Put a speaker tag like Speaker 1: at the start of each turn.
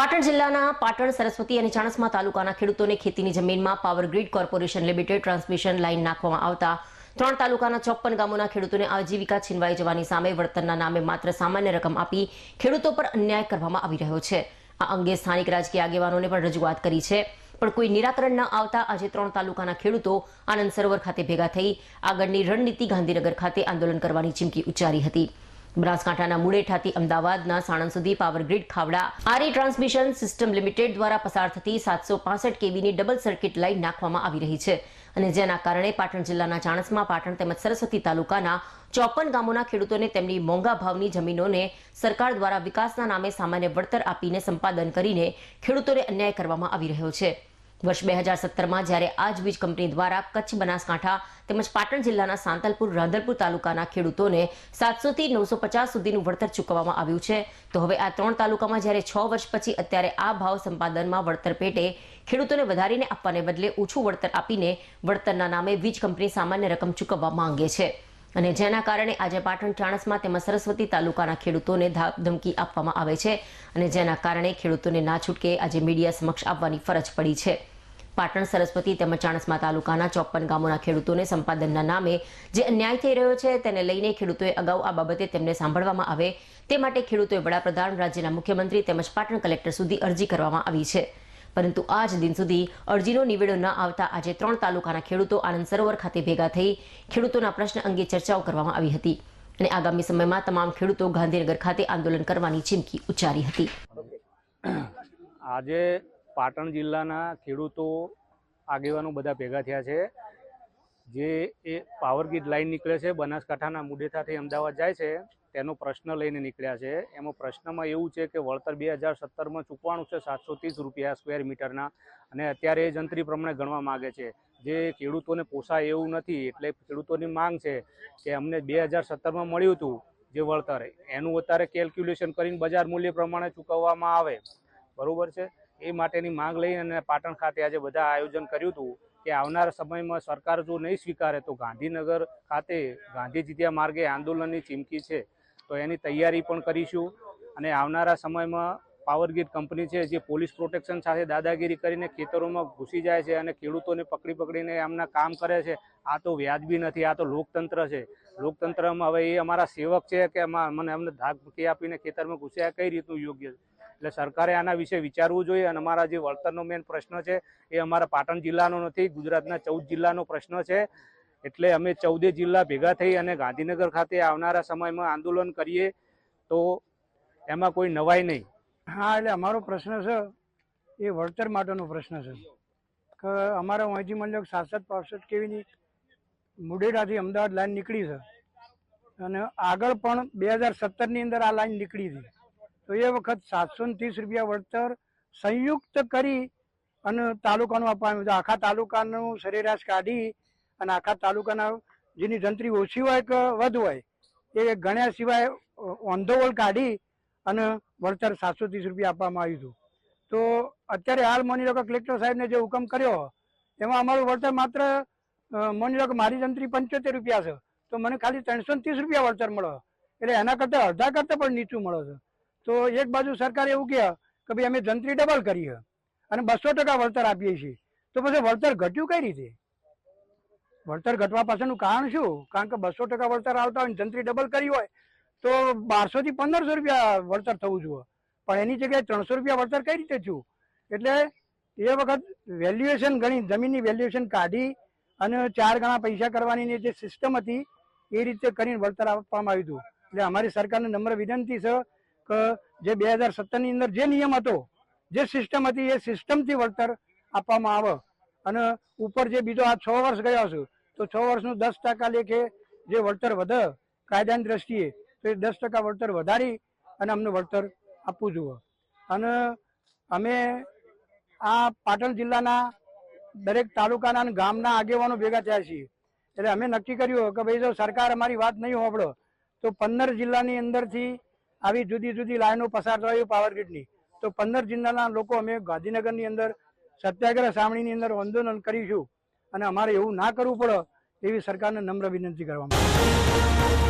Speaker 1: પાટણ જિલ્લાના પાટણ, સરસ્વતી અને ચાણસ્મા તાલુકાના ખેડૂતોને ખેતીની જમીનમાં power grid corporation limited transmission line નાખવામાં આવતા ત્રણ તાલુકાના ચોપ્પન ગામોના ખેડૂતોને આજીવિકા છીનવાઈ જવાની સામે વળતરના નામે માત્ર સામાન્ય રકમ આપી ખેડૂતો પર અન્યાય કરવામાં આવી રહ્યો છે. આ અંગે સ્થાનિક રાજકીય આગેવાનોને પણ રજૂઆત કરી છે. પણ કોઈ નિરાકરણ ન આવતા આજે ત્રણ તાલુકાના ખેડૂતો આનંદ સરોવર ખાતે ભેગા થઈ આગળની રણનીતિ ગાંધીનગર ખાતે આંદોલન કરવાની ચીમકી ઉચ્ચારી હતી. બનાસકાંઠાના મુડેઠાથી અમદાવાદના સાણંદ સુધી પાવર ગ્રીડ ખાવડા આરી ટ્રાન્સમિશન સિસ્ટમ લિમિટેડ દ્વારા પસાર થતી સાતસો પાસઠ કેવીની ડબલ સર્કિટ લાઇન નાખવામાં આવી રહી છે. અને જેના કારણે પાટણ જિલ્લાના ચાણસમાં પાટણ તેમજ સરસ્વતી તાલુકાના ચોપન ગામોના ખેડૂતોને તેમની મોંઘા ભાવની જમીનોને સરકાર દ્વારા વિકાસના નામે સામાન્ય વળતર આપીને સંપાદન કરીને ખેડૂતોને અન્યાય કરવામાં આવી રહ્યો છે. વર્ષ બે હજાર સત્તરમાં જ્યારે આ જ વીજ કંપની દ્વારા કચ્છ બનાસકાંઠા તેમજ પાટણ જિલ્લાના સાંતલપુર રાધનપુર તાલુકાના ખેડૂતોને સાતસોથી નવસો પચાસ સુધીનું વળતર ચૂકવવામાં આવ્યું છે. તો હવે આ ત્રણ તાલુકામાં જ્યારે છ વર્ષ પછી અત્યારે આ ભાવ સંપાદનમાં વળતર પેટે ખેડૂતોને વધારીને આપવાને બદલે ઓછું વળતર આપીને વળતરના નામે વીજ કંપની સામાન્ય રકમ ચૂકવવા માંગે છે. અને જેના કારણે આજે પાટણ ચાણસમાં તેમજ સરસ્વતી તાલુકાના ખેડૂતોને ધમકી આપવામાં આવે છે અને જેના કારણે ખેડૂતોને ના છૂટકે આજે મીડિયા સમક્ષ આવવાની ફરજ પડી છે. પાટણ સરસ્વતી તેમજ ચાણસમા તાલુકાના ચોપ્પન ગામોના ખેડૂતોને સંપાદનના નામે જે અન્યાય થઈ રહ્યો છે તેને લઈને ખેડૂતોએ અગાઉ આ બાબતે તેમને સાંભળવામાં આવે. તે માટે ખેડૂતોએ વડાપ્રધાન, રાજ્યના મુખ્યમંત્રી તેમજ પાટણ કલેક્ટર સુધી અરજી કરવામાં આવી છે. પરંતુ આજ દિન સુધી અરજીનો નિવેડો ન આવતા આજે ત્રણ તાલુકાના ખેડૂતો આનંદ સરોવર ખાતે ભેગા થઈ ખેડૂતોના પ્રશ્ન અંગે ચર્ચાઓ કરવામાં આવી હતી અને આગામી સમયમાં તમામ ખેડૂતો ગાંધીનગર ખાતે આંદોલન કરવાની ચીમકી ઉચ્ચારી હતી.
Speaker 2: આજે પાટણ જિલ્લાના ખેડૂતો આગેવાનો બધા ભેગા થયા છે. જે એ પાવર ગ્રીડ લાઈન નીકળે છે, બનાસકાંઠાના મુડેથાથી અમદાવાદ જાય છે, તેનો પ્રશ્ન લઈને નીકળ્યા છે. એમાં પ્રશ્નમાં એવું છે કે વળતર બે હજાર સત્તરમાં ચૂકવાનું છે સાતસો ત્રીસ રૂપિયા સ્ક્વેર મીટરના અને અત્યારે એ જંત્રી પ્રમાણે ગણવા માગે છે. જે ખેડૂતોને પોસાય એવું નથી, એટલે ખેડૂતોની માંગ છે કે અમને બે હજાર સત્તરમાં મળ્યું હતું જે વળતર, એનું અત્યારે કેલ્ક્યુલેશન કરીને બજાર મૂલ્ય પ્રમાણે ચૂકવવામાં આવે. બરોબર છે? એ માટેની માંગ લઈ અને પાટણ ખાતે આજે બધા આયોજન કર્યું હતું. કે આવનારા સમયમાં સરકાર જો નહીં સ્વીકારે તો ગાંધીનગર ખાતે ગાંધી જીત્યા માર્ગે આંદોલનની ચીમકી છે. તો એની તૈયારી પણ કરીશું અને આવનારા સમયમાં પાવરગ્રીડ કંપની છે જે પોલીસ પ્રોટેક્શન સાથે દાદાગીરી કરીને ખેતરોમાં ઘૂસી જાય છે અને ખેડૂતોને પકડી પકડીને એમના કામ કરે છે, આ તો વ્યાજબી નથી, આ તો લોકતંત્ર છે. લોકતંત્રમાં હવે એ અમારા સેવક છે કે મને એમને ધાક આપીને ખેતરમાં ઘૂસ્યા, કઈ રીતનું યોગ્ય છે એટલે સરકારે આના વિશે વિચારવું જોઈએ અને અમારા જે વળતરનો મેન પ્રશ્ન છે, એ અમારા પાટણ જિલ્લાનો નથી, ગુજરાતના ચૌદ જિલ્લાનો પ્રશ્ન છે. એટલે અમે ચૌદે જિલ્લા ભેગા થઈ અને ગાંધીનગર ખાતે આવનારા સમયમાં આંદોલન કરીએ તો એમાં કોઈ નવાઈ નહીં.
Speaker 3: હા, એટલે અમારો પ્રશ્ન છે, એ વળતર માટેનો પ્રશ્ન છે. કે, અમારા અહીંથી માની સાસદ પાસદ કેવીની મુડેડાથી અમદાવાદ લાઈન નીકળી છે. અને આગળ પણ બે હજાર સત્તરની અંદર આ લાઈન નીકળી હતી. તો એ વખત સાતસો ત્રીસ રૂપિયા વળતર સંયુક્ત કરી અને તાલુકાનું આપવાનું. હતું આખા તાલુકાનું સરેરાશ કાઢી અને આખા તાલુકાના જેની જંત્રી ઓછી હોય કે વધુ હોય, એ ગણ્યા સિવાય ઓંધોવળ કાઢી અને વળતર સાતસો ત્રીસ રૂપિયા આપવામાં આવ્યું હતું. તો અત્યારે હાલ માની લો કલેક્ટર સાહેબને જે હુકમ કર્યો, એમાં અમારું વળતર માત્ર માની લો મારી જંત્રી પંચોતેર રૂપિયા છે, તો મને ખાલી ત્રણસો ત્રીસ રૂપિયા વળતર મળે. એટલે એના કરતાં અડધા કરતાં પણ નીચું મળે છે. તો એક બાજુ સરકાર એવું કહે કે ભાઈ અમે જંત્રી ડબલ કરીએ અને બસો ટકા વળતર આપીએ છીએ. તો પછી વળતર ઘટ્યું કઈ રીતે? વળતર ઘટવા પાછળનું કારણ શું? કારણ કે બસો ટકા વળતર આવતા હોય જંત્રી ડબલ કરી હોય તો બારસો થી પંદરસો રૂપિયા વળતર થવું જોઈએ. પણ એની જગ્યાએ ત્રણસો રૂપિયા વળતર કઈ રીતે થયું? એટલે એ વખત વેલ્યુએશન ગણી, જમીનની વેલ્યુએશન કાઢી અને ચાર ગણા પૈસા કરવાની જે સિસ્ટમ હતી એ રીતે કરીને વળતર આપવામાં આવ્યું હતું. એટલે અમારી સરકારને નમ્ર વિનંતી છે કે, જે બે હજાર સત્તરની અંદર જે નિયમ હતો, જે સિસ્ટમ હતી, એ સિસ્ટમથી વળતર આપવામાં આવે. અને ઉપર જે બીજો આ છ વર્ષ ગયા છું તો છ વર્ષનું દસ ટકા લેખે જે વળતર વધે, કાયદાની દ્રષ્ટિએ, તો એ દસ ટકા વળતર વધારી અને અમને વળતર આપવું જોઈએ. અને અમે આ પાટણ જિલ્લાના દરેક તાલુકાના અને ગામના આગેવાનો ભેગા થયા છીએ. એટલે અમે નક્કી કર્યું કે ભાઈ જો સરકાર અમારી વાત નહીં હોબળો તો પંદર જિલ્લાની અંદરથી આવી જુદી જુદી લાઈનો પસાર થાય પાવર ગ્રીડની તો પંદર જિલ્લાના લોકો અમે ગાંધીનગરની અંદર સત્યાગ્રહ સામણીની અંદર આંદોલન કરીશું અને અમારે એવું ના કરવું પડે એવી સરકારને નમ્ર વિનંતી કરવામાં.